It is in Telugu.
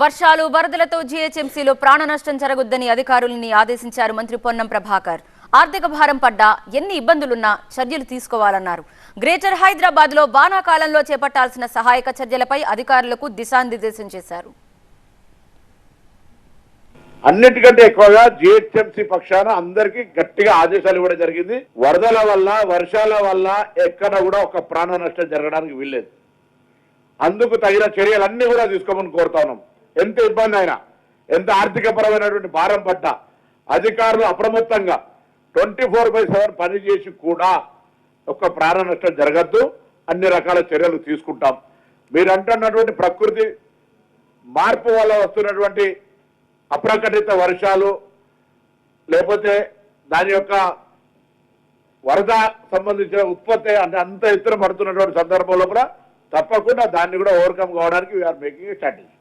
వర్షాలు వరదలతో జీహెచ్ఎంసీలో ప్రాణ నష్టం జరగొద్దని అధికారులని ఆదేశించారు మంత్రి పొన్నం ప్రభాకర్. ఆర్థిక భారం పడ్డా ఎన్ని ఇబ్బందులున్నా చర్యలు తీసుకోవాలన్నారు. గ్రేటర్ హైదరాబాద్లో వానాకాలంలో చేపట్టాల్సిన సహాయక చర్యలపై అధికారులకు దిశానిర్దేశం చేశారు. అన్నిటికంటే ఎక్కువగా జిహెచ్ఎంసీ పక్షాన అందరికీ గట్టిగా ఆదేశాలు ఇవ్వడం జరిగింది. వరదల వల్ల వర్షాల వల్ల ఎక్కడ కూడా ఒక ప్రాణ నష్టం జరగడానికి వీల్లేదు. అందుకు తగిన చర్యలన్నీ కూడా తీసుకోమని కోరుతా ఉన్నాం. ఎంత ఇబ్బంది అయినా ఎంత ఆర్థిక పరమైనటువంటి భారం పడ్డా అధికారులు అప్రమత్తంగా ట్వంటీ ఫోర్ బై సెవెన్ పనిచేసి కూడా ఒక్క ప్రాణ నష్టం జరగద్దు. అన్ని రకాల చర్యలు తీసుకుంటాం. మీరు అంటున్నటువంటి ప్రకృతి మార్పు వల్ల వస్తున్నటువంటి అప్రకటిత వర్షాలు లేకపోతే దాని యొక్క వరద సంబంధించిన ఉత్పత్తి అంటే అంత ఎత్తున పడుతున్నటువంటి సందర్భంలో కూడా తప్పకుండా దాన్ని కూడా ఓవర్కమ్ కావడానికి వీఆర్ మేకింగ్ స్ట్రాటజీ